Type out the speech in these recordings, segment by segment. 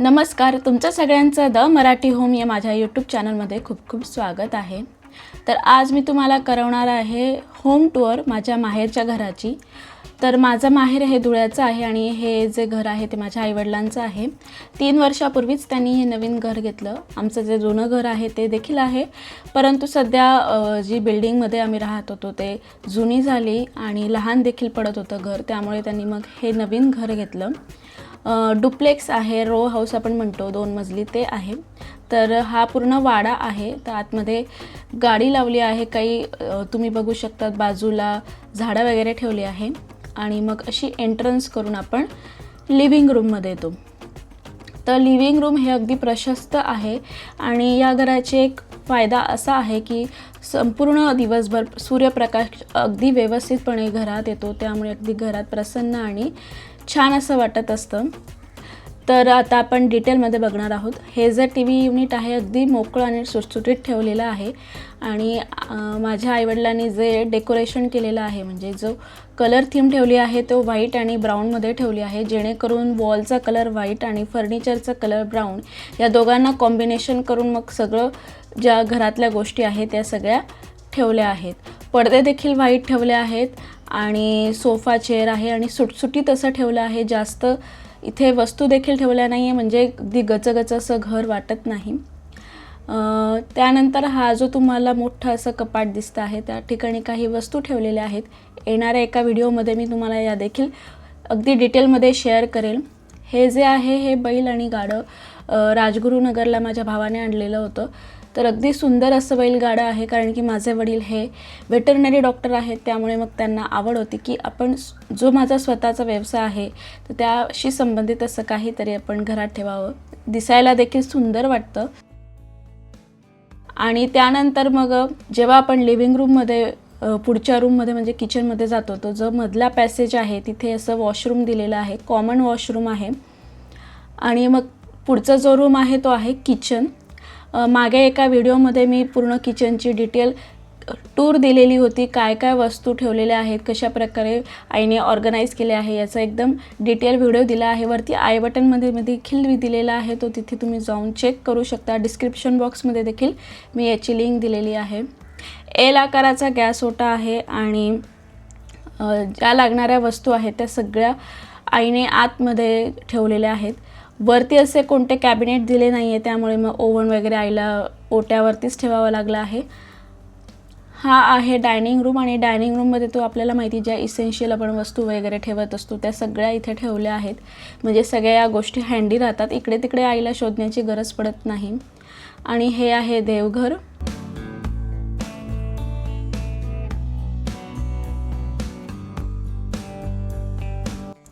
नमस्कार तुमचं सगळ्यांचं द मराठी होम या माझ्या यूट्यूब चॅनलमध्ये खूप खूप स्वागत आहे. तर आज मी तुम्हाला करवणार आहे होम टूअर माझ्या माहेरच्या घराची. तर माझं माहेर हे धुळ्याचं आहे आणि हे जे घर आहे ते माझ्या आईवडिलांचं आहे. तीन वर्षापूर्वीच त्यांनी हे नवीन घर घेतलं. आमचं जे जुनं घर आहे ते देखील आहे. परंतु सध्या जी बिल्डिंगमध्ये आम्ही राहत होतो ते जुनी झाली आणि लहान देखील पडत होतं घर. त्यामुळे त्यांनी मग हे नवीन घर घेतलं. डुप्लेक्स आहे रो हाऊस आपण म्हणतो दोन मजली ते आहे. तर हा पूर्ण वाडा आहे. तर आतमध्ये गाडी लावली आहे काही तुम्ही बघू शकतात बाजूला झाडं वगैरे ठेवली आहे. आणि मग अशी एंट्रन्स करून आपण लिव्हिंग रूममध्ये येतो. तर लिव्हिंग रूम हे अगदी प्रशस्त आहे. आणि या घराचे एक फायदा असा आहे की संपूर्ण दिवसभर सूर्यप्रकाश अगदी व्यवस्थितपणे घरात येतो त्यामुळे अगदी घरात प्रसन्न आणि छान असं वाटत असतं. तर आता आपण डिटेलमध्ये बघणार आहोत. हे जे टी व्ही युनिट आहे अगदी मोकळं आणि सुटसुटीत ठेवलेलं आहे. आणि माझ्या आईवडिलांनी जे डेकोरेशन केलेलं आहे म्हणजे जो कलर थीम ठेवली आहे तो व्हाईट आणि ब्राऊनमध्ये ठेवली आहे. जेणेकरून वॉलचा कलर व्हाईट आणि फर्निचरचा कलर ब्राऊन या दोघांना कॉम्बिनेशन करून मग सगळं ज्या घरातल्या गोष्टी आहेत त्या सगळ्या ठेवल्या आहेत. पडदे देखील व्हाईट ठेवले आहेत आणि सोफा चेअर आहे आणि सुटसुटीत असं ठेवलं आहे. जास्त इथे वस्तू देखील ठेवल्या नाही आहे म्हणजे अगदी गचगच असं घर वाटत नाही. त्यानंतर हा जो तुम्हाला मोठं असं कपाट दिसतं आहे त्या ठिकाणी काही वस्तू ठेवलेल्या आहेत. येणाऱ्या एका व्हिडिओमध्ये मी तुम्हाला या देखील अगदी डिटेलमध्ये शेअर करेल. हे जे आहे हे बैल आणि गाडं राजगुरुनगरला माझ्या भावाने आणलेलं होतं. तर अगदी सुंदर असं बैलगाडं आहे कारण की माझे वडील हे वेटरनरी डॉक्टर आहेत. त्यामुळे मग त्यांना आवड होती की आपण जो माझा स्वतःचा व्यवसाय आहे तर त्याशी संबंधित असं काहीतरी आपण घरात ठेवावं. दिसायला देखील सुंदर वाटतं. आणि त्यानंतर मग जेव्हा आपण लिव्हिंग रूममध्ये पुढच्या रूममध्ये म्हणजे किचनमध्ये जातो तो जो मधला पॅसेज आहे तिथे असं वॉशरूम दिलेलं आहे कॉमन वॉशरूम आहे. आणि मग पुढचा जो रूम आहे तो आहे किचन मागे एका व्हिडिओमध्ये मी पूर्ण किचनची डिटेल टूर दिलेली होती. काय काय वस्तू ठेवलेल्या आहेत कशा प्रकारे आईने ऑर्गनाईज केले आहे याचा एकदम डिटेल व्हिडिओ दिला आहे. वरती आय बटनमध्ये मध्ये देखील मी दिलेला आहे तो तिथे तुम्ही जाऊन चेक करू शकता. डिस्क्रिप्शन बॉक्समध्ये देखील मी याची लिंक दिलेली आहे. एल आकाराचा गॅस ओटा आहे आणि ज्या लागणाऱ्या वस्तू आहेत त्या सगळ्या आईने आतमध्ये ठेवलेल्या आहेत. वरती असे कोणते कॅबिनेट दिले नाही आहे त्यामुळे मग ओव्हन वगैरे आईला ओट्यावरतीच ठेवावं लागलं आहे. हा आहे डायनिंग रूम आणि डायनिंग रूममध्ये तो आपल्याला माहिती ज्या इसेन्शियल आपण वस्तू वगैरे ठेवत असतो त्या सगळ्या इथे ठेवल्या आहेत. म्हणजे सगळ्या या गोष्टी हँडी राहतात. इकडे तिकडे आईला शोधण्याची गरज पडत नाही. आणि हे आहे देवघर.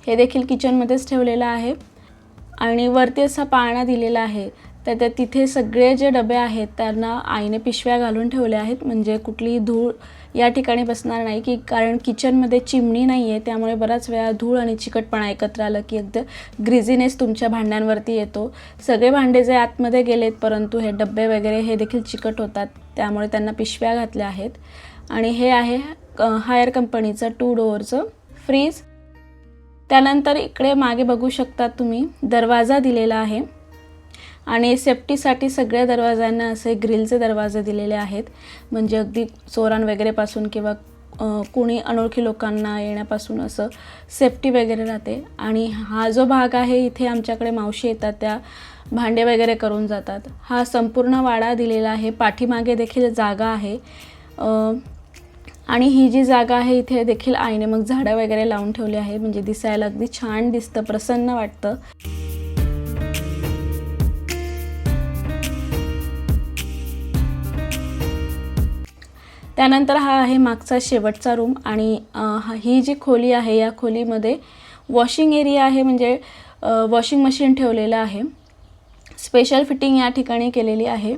हे देखील किचनमध्येच ठेवलेलं आहे. आणि वरती असा पाळणा दिलेला आहे तर त्या तिथे सगळे जे डबे आहेत त्यांना आईने पिशव्या घालून ठेवल्या आहेत. म्हणजे कुठलीही धूळ या ठिकाणी बसणार नाही की कारण किचनमध्ये चिमणी नाही आहे त्यामुळे बराच वेळा धूळ आणि चिकटपणा एकत्र आलं की एकदम ग्रिझीनेस तुमच्या भांड्यांवरती येतो. सगळे भांडे जे आतमध्ये गेलेत परंतु हे डबे वगैरे हे देखील चिकट होतात त्यामुळे त्यांना पिशव्या घातल्या आहेत. आणि हे आहे हायर कंपनीचं टू डोअरचं फ्रीज. त्यानंतर इकडे मागे बघू शकता तुम्ही दरवाजा दिलेला आहे. आणि सेफ्टीसाठी सगळ्या दरवाजांना असे ग्रिलचे दरवाजे दिलेले आहेत. म्हणजे अगदी चोरां वगैरेपासून किंवा कुणी कोणी अनोळखी लोकांना येण्यापासून असं सेफ्टी वगैरे राहते. आणि हा जो भाग आहे इथे आमच्याकडे मावशी येतात त्या भांडे वगैरे करून जातात. हा संपूर्ण वाडा दिलेला आहे. पाठीमागे देखील जागा आहे. आणि ही जी जागा आहे इथे देखील आईने मग झाडं वगैरे लावून ठेवली आहे म्हणजे दिसायला अगदी छान दिसतं प्रसन्न वाटतं. त्यानंतर हा आहे मागचा शेवटचा रूम आणि ही जी खोली आहे या खोलीमध्ये वॉशिंग एरिया आहे म्हणजे वॉशिंग मशीन ठेवलेलं आहे. स्पेशल फिटिंग या ठिकाणी केलेली आहे.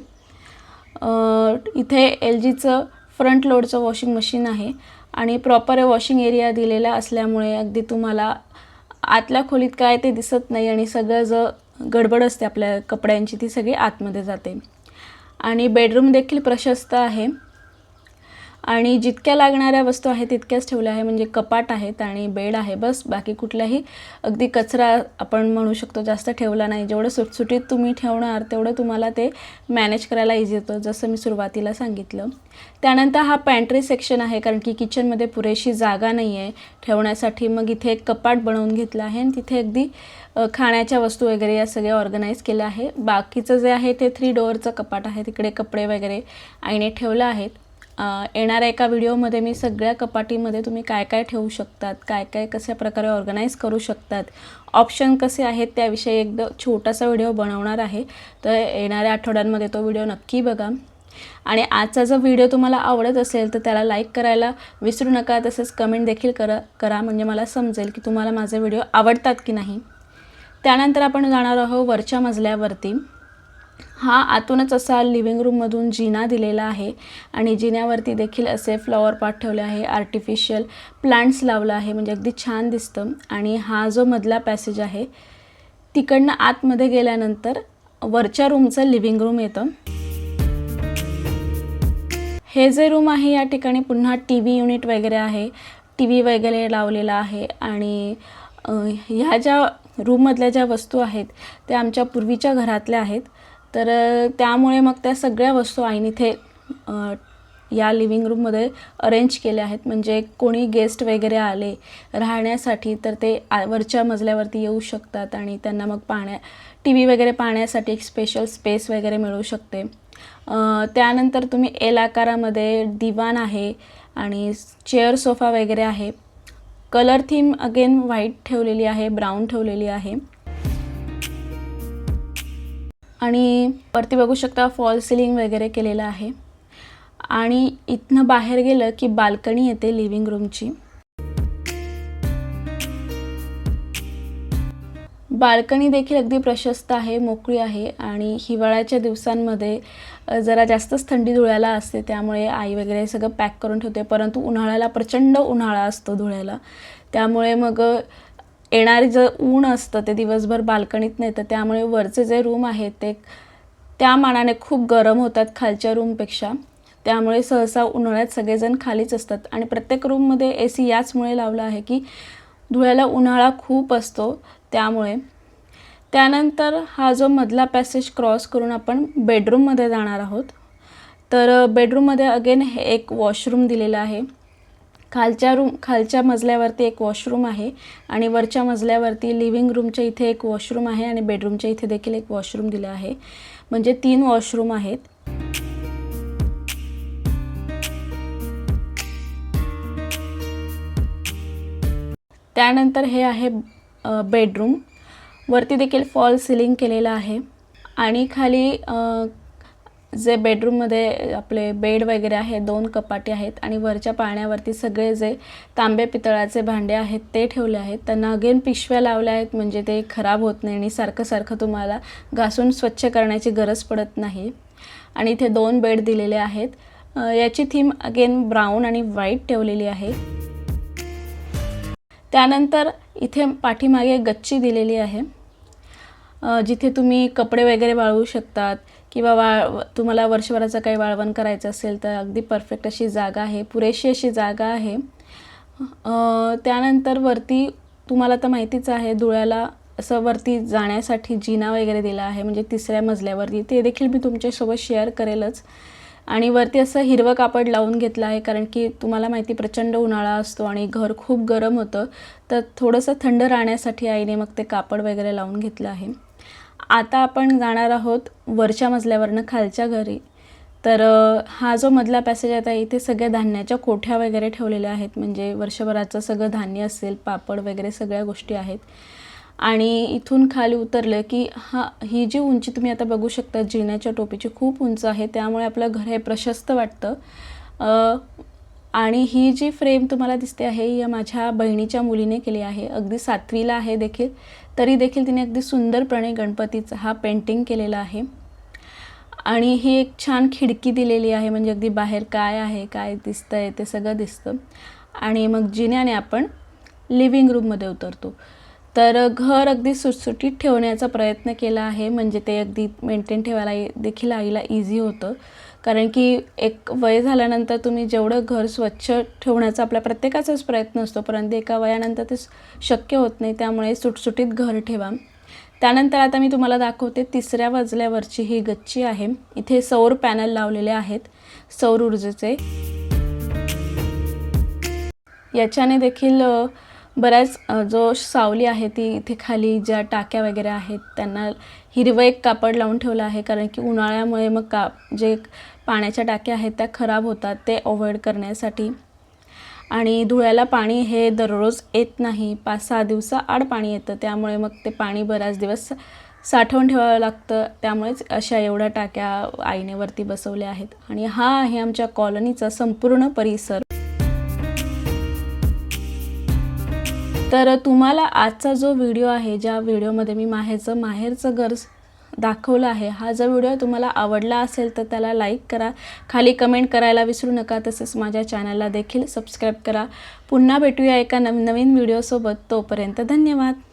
इथे एल जीचं फ्रंट लोडचं वॉशिंग मशीन आहे आणि प्रॉपर वॉशिंग एरिया दिलेला असल्यामुळे अगदी तुम्हाला आतल्या खोलीत काय ते दिसत नाही आणि सगळं ज गडबड असते आपल्या कपड्यांची ती सगळी आतमध्ये जाते. आणि बेडरूम देखील प्रशस्त आहे. आणि जितक्या लागणाऱ्या वस्तू आहेत तितक्याच ठेवल्या आहे म्हणजे कपाट आहेत आणि बेड आहे बस. बाकी कुठलाही अगदी कचरा आपण म्हणू शकतो जास्त ठेवला नाही. जेवढं सुटसुटीत तुम्ही ठेवणार तेवढं तुम्हाला ते मॅनेज करायला इझी होतं जसं मी सुरुवातीला सांगितलं. त्यानंतर हा पॅन्ट्री सेक्शन आहे कारण की किचनमध्ये पुरेशी जागा नाही आहे ठेवण्यासाठी. मग इथे एक कपाट बनवून घेतलं आहे आणि तिथे अगदी खाण्याच्या वस्तू वगैरे या सगळ्या ऑर्गनाईज केल्या आहे. बाकीचं जे आहे ते थ्री डोअरचं कपाट आहे. तिकडे कपडे वगैरे आईने ठेवलं आहेत. येणाऱ्या एका व्हिडिओमध्ये मी सगळ्या कपाटीमध्ये तुम्ही काय काय ठेवू शकतात काय काय कशा प्रकारे ऑर्गनाईज करू शकतात ऑप्शन कसे आहेत त्याविषयी एकदम छोटासा व्हिडिओ बनवणार आहे. तर येणाऱ्या आठवड्यांमध्ये तो व्हिडिओ नक्की बघा. आणि आजचा जर व्हिडिओ तुम्हाला आवडत असेल तर त्याला लाईक करायला विसरू नका. तसेच कमेंट देखील करा करा म्हणजे मला समजेल की तुम्हाला माझे व्हिडिओ आवडतात की नाही. त्यानंतर आपण जाणार आहोत वरच्या मजल्यावरती. हा आतूनच असा लिव्हिंग रूममधून जिना दिलेला आहे आणि जिन्यावरती देखील असे फ्लॉवर पॉट ठेवले आहे आर्टिफिशियल प्लांट्स लावला आहे म्हणजे अगदी छान दिसतं. आणि हा जो मधला पॅसेज आहे तिकडनं आतमध्ये गेल्यानंतर वरच्या रूमचं लिव्हिंग रूम येतं. हे जे रूम आहे या ठिकाणी पुन्हा टी व्ही युनिट वगैरे आहे. टी व्ही वगैरे लावलेला आहे आणि ह्या ज्या रूममधल्या ज्या वस्तू आहेत त्या आमच्या पूर्वीच्या घरातल्या आहेत. तर त्यामुळे मग त्या सगळ्या वस्तू आईने इथे या लिव्हिंग रूममध्ये अरेंज केल्या आहेत. म्हणजे कोणी गेस्ट वगैरे आले राहण्यासाठी तर ते आ वरच्या मजल्यावरती येऊ शकतात आणि त्यांना मग पाण्या टी व्ही वगैरे पाहण्यासाठी एक स्पेशल स्पेस वगैरे मिळू शकते. त्यानंतर तुम्ही एल आकारामध्ये दिवाण आहे आणि चेअर सोफा वगैरे आहे. कलर थीम अगेन व्हाईट ठेवलेली आहे ब्राऊन ठेवलेली आहे. आणि वरती बघू शकता फॉल सिलिंग वगैरे केलेलं आहे. आणि इथनं बाहेर गेलं की बाल्कनी येते लिव्हिंग रूमची. बाल्कनी देखील अगदी प्रशस्त आहे मोकळी आहे आणि हिवाळ्याच्या दिवसांमध्ये जरा जास्तच थंडी धुळ्याला असते त्यामुळे आई वगैरे सगळं पॅक करून ठेवते परंतु उन्हाळ्याला प्रचंड उन्हाळा असतो धुळ्याला. त्यामुळे मग येणारे जे ऊन असतं ते दिवसभर बाल्कनीत नाही तर त्यामुळे वरचे जे रूम आहेत ते त्या मानाने खूप गरम होतात खालच्या रूमपेक्षा. त्यामुळे सहसा उन्हाळ्यात सगळेजण खालीच असतात. आणि प्रत्येक रूममध्ये ए सी याचमुळे लावला आहे की धुळ्याला उन्हाळा खूप असतो त्यामुळे. त्यानंतर हा जो मधला पॅसेज क्रॉस करून आपण बेडरूममध्ये जाणार आहोत. तर बेडरूममध्ये अगेन हे एक वॉशरूम दिलेलं आहे. खालच्या रूम खालच्या मजल्यावरती एक वॉशरूम आहे आणि वरच्या मजल्यावरती लिव्हिंग रूमच्या इथे एक वॉशरूम आहे आणि बेडरूमच्या इथे देखील एक वॉशरूम दिलं आहे. म्हणजे तीन वॉशरूम आहेत. त्यानंतर हे आहे बेडरूम वरती देखील फॉल सिलिंग केलेलं आहे. आणि खाली जे बेडरूममध्ये आपले बेड वगैरे आहे दोन कपाटे आहेत आणि वरच्या पाण्यावरती सगळे जे तांबे पितळाचे भांडे आहेत ते ठेवले आहेत. त्यांना अगेन पिशव्या लावल्या आहेत म्हणजे ते खराब होत नाही आणि सारखं सारखं तुम्हाला घासून स्वच्छ करण्याची गरज पडत नाही. आणि इथे दोन बेड दिलेले आहेत. याची थीम अगेन ब्राऊन आणि व्हाईट ठेवलेली आहे. त्यानंतर इथे पाठीमागे गच्ची दिलेली आहे. जिथे तुम्ही कपडे वगैरे वाळवू शकतात किंवा वाळ तुम्हाला वर्षभराचं काही वाळवण करायचं असेल तर अगदी परफेक्ट अशी जागा आहे पुरेशी अशी जागा आहे. त्यानंतर वरती तुम्हाला तर माहितीच आहे धुळ्याला असं वरती जाण्यासाठी जिना वगैरे दिला आहे म्हणजे तिसऱ्या मजल्यावरती. ते देखील मी तुमच्यासोबत शेअर करेलच. आणि वरती असं हिरवं कापड लावून घेतलं आहे कारण की तुम्हाला माहिती प्रचंड उन्हाळा असतो आणि घर खूप गरम होतं. तर थोडंसं थंड राहण्यासाठी आईने मग ते कापड वगैरे लावून घेतलं आहे. आता आपण जाणार आहोत वरच्या मजल्यावरनं खालच्या घरी. तर हा जो मधला पॅसेज आहे इथे सगळ्या धान्याच्या कोठ्या वगैरे ठेवलेल्या आहेत? म्हणजे वर्षभराचं सगळं धान्य असेल पापड वगैरे सगळ्या गोष्टी आहेत. आणि इथून खाली उतरलं की हा ही जी उंची तुम्ही आता बघू शकता जिन्याच्या टोपीची खूप उंच आहे. त्यामुळे आपलं घर हे प्रशस्त वाटतं. आणि ही जी फ्रेम तुम्हाला दिसते आहे ही माझ्या बहिणीच्या मुलीने केली आहे. अगदी सातवीला आहे देखील. तरी देखील तिने अगदी सुंदरपणे गणपतीचा हा पेंटिंग केलेला आहे. आणि ही एक छान खिडकी दिलेली आहे म्हणजे अगदी बाहेर काय आहे काय दिसतं आहे ते सगळं दिसतं. आणि मग जिन्याने आपण लिव्हिंग रूममध्ये उतरतो. तर घर अगदी सुटसुटीत ठेवण्याचा प्रयत्न केला आहे म्हणजे ते अगदी मेंटेन ठेवायला देखील आईला इझी होतं. कारण की एक वय झाल्यानंतर तुम्ही जेवढं घर स्वच्छ ठेवण्याचा आपल्या प्रत्येकाचाच प्रयत्न असतो परंतु एका वयानंतर ते शक्य होत नाही त्यामुळे सुटसुटीत घर ठेवा. त्यानंतर आता मी तुम्हाला दाखवते तिसऱ्या मजल्यावरची ही गच्ची आहे. इथे सौर पॅनल लावलेले आहेत सौर ऊर्जेचे. याच्याने देखील बऱ्याच जो सावली आहे ती इथे खाली ज्या टाक्या वगैरे आहेत त्यांना हिरवं एक कापड लावून ठेवलं आहे कारण की उन्हाळ्यामुळे मग का जे पाण्याच्या टाक्या आहेत त्या खराब होतात ते अवॉइड करण्यासाठी. आणि धुळ्याला पाणी हे दररोज येत नाही. पाच सहा दिवसाआड पाणी येतं त्यामुळे मग ते पाणी बऱ्याच दिवस साठवून ठेवावं लागतं. त्यामुळेच अशा एवढ्या टाक्या आईने वरती बसवल्या आहेत. आणि हा आहे आमच्या कॉलनीचा संपूर्ण परिसर. तर तुम्हाला आजचा जो व्हिडिओ आहे ज्या व्हिडिओमध्ये मी माहेरचं माहेरचं घर दाखवलं आहे हा जर व्हिडिओ तुम्हाला आवडला असेल तर त्याला लाईक करा. खाली कमेंट करायला विसरू नका. तसेच माझ्या चॅनलला देखील सबस्क्राईब करा. पुन्हा भेटूया एका नवीन नवीन व्हिडिओसोबत तोपर्यंत धन्यवाद.